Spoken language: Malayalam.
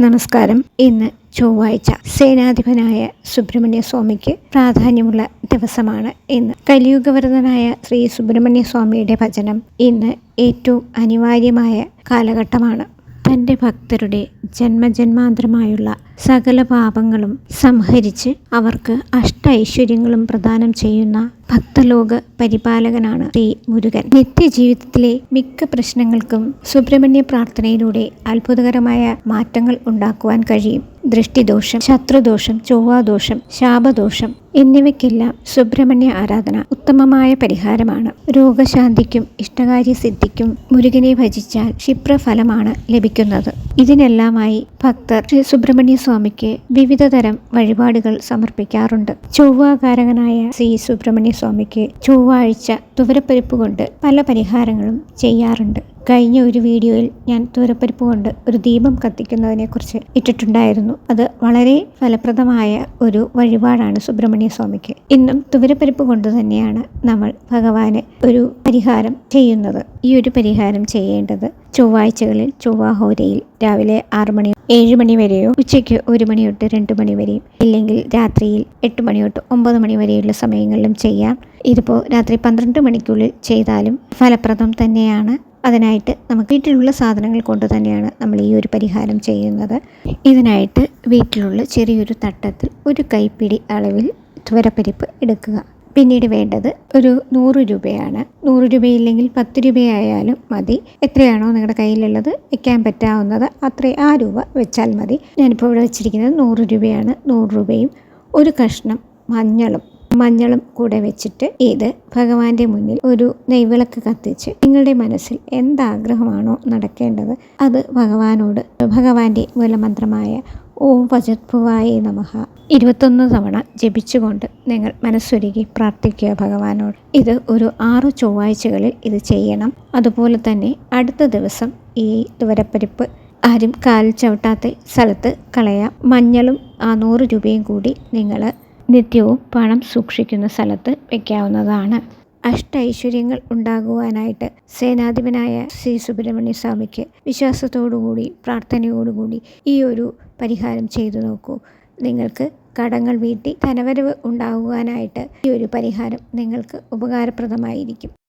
നമസ്കാരം. ഇന്ന് ചൊവ്വാഴ്ച സേനാധിപനായ സുബ്രഹ്മണ്യ സ്വാമിക്ക് പ്രാധാന്യമുള്ള ദിവസമാണ് ഇന്ന്. കലിയുഗവരതനായ ശ്രീ സുബ്രഹ്മണ്യ സ്വാമിയുടെ ഭജനം ഇന്ന് ഏറ്റവും അനിവാര്യമായ കാലഘട്ടമാണ്. തന്റെ ഭക്തരുടെ ജന്മജന്മാന്തരമായുള്ള സകല പാപങ്ങളും സംഹരിച്ച് അവർക്ക് അഷ്ട ഐശ്വര്യങ്ങളും പ്രദാനം ചെയ്യുന്ന ഭക്തലോക പരിപാലകനാണ് ശ്രീ മുരുകൻ. നിത്യജീവിതത്തിലെ മിക്ക പ്രശ്നങ്ങൾക്കും സുബ്രഹ്മണ്യ പ്രാർത്ഥനയിലൂടെ അത്ഭുതകരമായ മാറ്റങ്ങൾ ഉണ്ടാക്കുവാൻ കഴിയും. ദൃഷ്ടിദോഷം ശത്രുദോഷം ചൊവ്വാദോഷം ശാപദോഷം എന്നിവയ്ക്കെല്ലാം സുബ്രഹ്മണ്യ ആരാധന ഉത്തമമായ പരിഹാരമാണ്. രോഗശാന്തിക്കും ഇഷ്ടകാര്യ സിദ്ധിക്കും മുരുകനെ ഭജിച്ചാൽ ക്ഷിപ്രഫലമാണ് ലഭിക്കുന്നത്. ഇതിനെല്ലാമായി ഭക്തർ ശ്രീ സുബ്രഹ്മണ്യ സ്വാമിക്ക് വിവിധ തരം വഴിപാടുകൾ സമർപ്പിക്കാറുണ്ട്. ചൊവ്വാകാരകനായ ശ്രീ സുബ്രഹ്മണ്യ സ്വാമിക്ക് ചൊവ്വാഴ്ച തുവരപ്പരിപ്പ് കൊണ്ട് പല പരിഹാരങ്ങളും ചെയ്യാറുണ്ട്. കഴിഞ്ഞ ഒരു വീഡിയോയിൽ ഞാൻ തുവരപ്പരിപ്പ് കൊണ്ട് ഒരു ദീപം കത്തിക്കുന്നതിനെക്കുറിച്ച് ഇട്ടിട്ടുണ്ടായിരുന്നു. അത് വളരെ ഫലപ്രദമായ ഒരു വഴിപാടാണ് സുബ്രഹ്മണ്യ സ്വാമിക്ക്. ഇന്നും തുവരപ്പരിപ്പ് കൊണ്ട് തന്നെയാണ് നമ്മൾ ഭഗവാന് ഒരു പരിഹാരം ചെയ്യുന്നത്. ഈ ഒരു പരിഹാരം ചെയ്യേണ്ടത് ചൊവ്വാഴ്ചകളിൽ ചൊവ്വാഹോരയിൽ രാവിലെ ആറു മണി ഏഴ് മണി വരെയോ ഉച്ചയ്ക്ക് ഒരു മണി തൊട്ട് രണ്ട് മണി വരെയും ഇല്ലെങ്കിൽ രാത്രിയിൽ എട്ട് മണി തൊട്ട് ഒമ്പത് മണി വരെയുള്ള സമയങ്ങളിലും ചെയ്യാം. ഇതിപ്പോൾ രാത്രി പന്ത്രണ്ട് മണിക്കുള്ളിൽ ചെയ്താലും ഫലപ്രദം തന്നെയാണ്. അതിനായിട്ട് നമുക്ക് വീട്ടിലുള്ള സാധനങ്ങൾ കൊണ്ട് തന്നെയാണ് നമ്മൾ ഈ ഒരു പരിഹാരം ചെയ്യുന്നത്. ഇതിനായിട്ട് വീട്ടിലുള്ള ചെറിയൊരു തട്ടത്തിൽ ഒരു കൈപ്പിടി അളവിൽ ത്വരപ്പരിപ്പ് എടുക്കുക. പിന്നീട് വേണ്ടത് ഒരു നൂറ് രൂപയാണ്. നൂറ് രൂപയില്ലെങ്കിൽ പത്ത് രൂപയായാലും മതി. എത്രയാണോ നിങ്ങളുടെ കയ്യിലുള്ളത് വെക്കാൻ പറ്റാവുന്നത് അത്രയും ആ രൂപ വെച്ചാൽ മതി. ഞാനിപ്പോൾ ഇവിടെ വെച്ചിരിക്കുന്നത് നൂറ് രൂപയാണ്. നൂറ് രൂപയും ഒരു കഷ്ണം മഞ്ഞളും മഞ്ഞളും കൂടെ വെച്ചിട്ട് ഇത് ഭഗവാന്റെ മുന്നിൽ ഒരു നെയ്വിളക്ക് കത്തിച്ച് നിങ്ങളുടെ മനസ്സിൽ എന്താഗ്രഹമാണോ നടക്കേണ്ടത് അത് ഭഗവാനോട് ഭഗവാന്റെ മൂലമന്ത്രമായ ഓം വജത്ഭുവായ നമഹ ഇരുപത്തൊന്ന് തവണ ജപിച്ചുകൊണ്ട് നിങ്ങൾ മനസ്സൊരുക്കി പ്രാർത്ഥിക്കുക ഭഗവാനോട്. ഇത് ഒരു ആറ് ചൊവ്വാഴ്ചകളിൽ ഇത് ചെയ്യണം. അതുപോലെ തന്നെ അടുത്ത ദിവസം ഈ തുവരപ്പരിപ്പ് ആരും കാൽ ചവിട്ടാത്ത സ്ഥലത്ത് കളയാം. മഞ്ഞളും ആ നൂറ് രൂപയും കൂടി നിങ്ങൾ നിത്യവും പണം സൂക്ഷിക്കുന്ന സ്ഥലത്ത് വയ്ക്കാവുന്നതാണ് അഷ്ട ഐശ്വര്യങ്ങൾ ഉണ്ടാകുവാനായിട്ട് സേനാധിപനായ ശ്രീ സുബ്രഹ്മണ്യ സ്വാമിക്ക് വിശ്വാസത്തോടുകൂടി പ്രാർത്ഥനയോടുകൂടി ഈ ഒരു പരിഹാരം ചെയ്തു നോക്കൂ. നിങ്ങൾക്ക് കടങ്ങൾ വീട്ടി ധനവരവ് ഉണ്ടാകുവാനായിട്ട് ഈ ഒരു പരിഹാരം നിങ്ങൾക്ക് ഉപകാരപ്രദമായിരിക്കും.